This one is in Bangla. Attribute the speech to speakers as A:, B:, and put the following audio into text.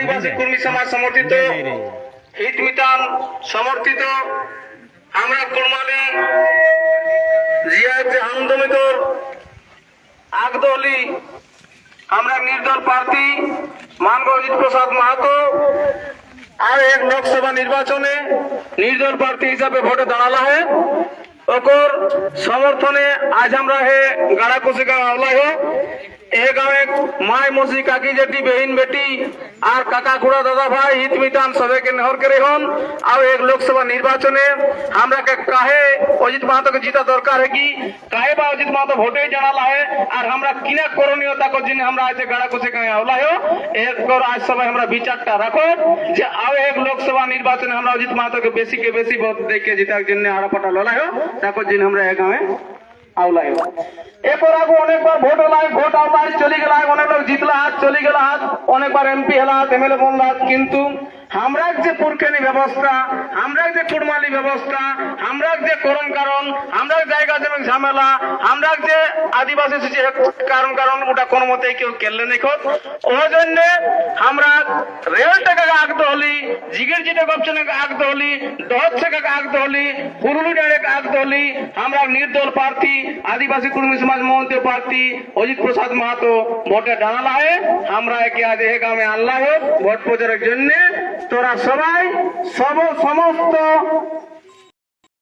A: আদিবাসী কর্মী সমাজ সমর্থিত হিত মিতান সমর্থিত আমরা কুরমালি জিয়াতে আন্দোলিতর আগদলি আমরা নির্দল প্রার্থী মানব অজিত প্রসাদ মাহাতো আর এক লোকসভা নির্বাচনে নির্দল প্রার্থী হিসাবে ভোটে দাঁড়ালা হে। ওকর সমর্থনে আজ আমরা হে গাড়া কুশি গাঁও আওলা হে। এ গাঁৱে মাই মসি কাকি জেঠি বেহিন বেটি আর কাকা খুড়া দাদা ভাই হিত মিতান সবাইকে নহর করে হন। আর এক লোকসভা নির্বাচনে আমরা কাহে অজিত মাহাতোকে জিতা দরকার কি? কাহে বা অজিত মাহাতো ভোটে জানালা है আর আমরা কিনা করণীয়তা কর জন্য আমরা আজ গাড়া কুশি গাঁয়ে আওলা হে এরপর আজ সবাই আমরা বিচারটা রাখো যে আও এক লোকসভা নির্বাচনে আমরা অজিত মাহাতোকে বেশি কে বেশি ভোট দেখে জিতার জন্য আড়াপাটা লড়াই হোক তারপর জন্য আমরা এক গাঁয়ে আওলাই এরপর আগে অনেকবার ভোট হলাই ভোট আওলাই চলে গেল অনেক চলে গেল অনেকবার এমপি হেলাত এমএলএ বললাত কিন্তু আমরা যে পুরখানি ব্যবস্থা, আমরা যে কুড়মালি ব্যবস্থা, আমরা যে করণ কারণ, আমরা জায়গা যেমন ঝামেলা, আমরা যে আদিবাসী যে কারণ কারণ, ওটা কোনো মতে কেউ কেলে নেই ওই জন্য আমরা রেল টাকা আগতে হলি জিগের জিটে গপচনে আগতে হলি দশ টাকা আগতে হলি পুরুলি ডাইরেক্ট আগতে হলি আমরা নির্দল প্রার্থী, আদিবাসী কর্মী সমাজ মহন্ত প্রার্থী, অজিত প্রসাদ মাহাতো ভোটে হয় আমরা একে আজ এ গ্রামে আনলা হোক, ভোট প্রচারের জন্য তোরা সবাই সব সমস্ত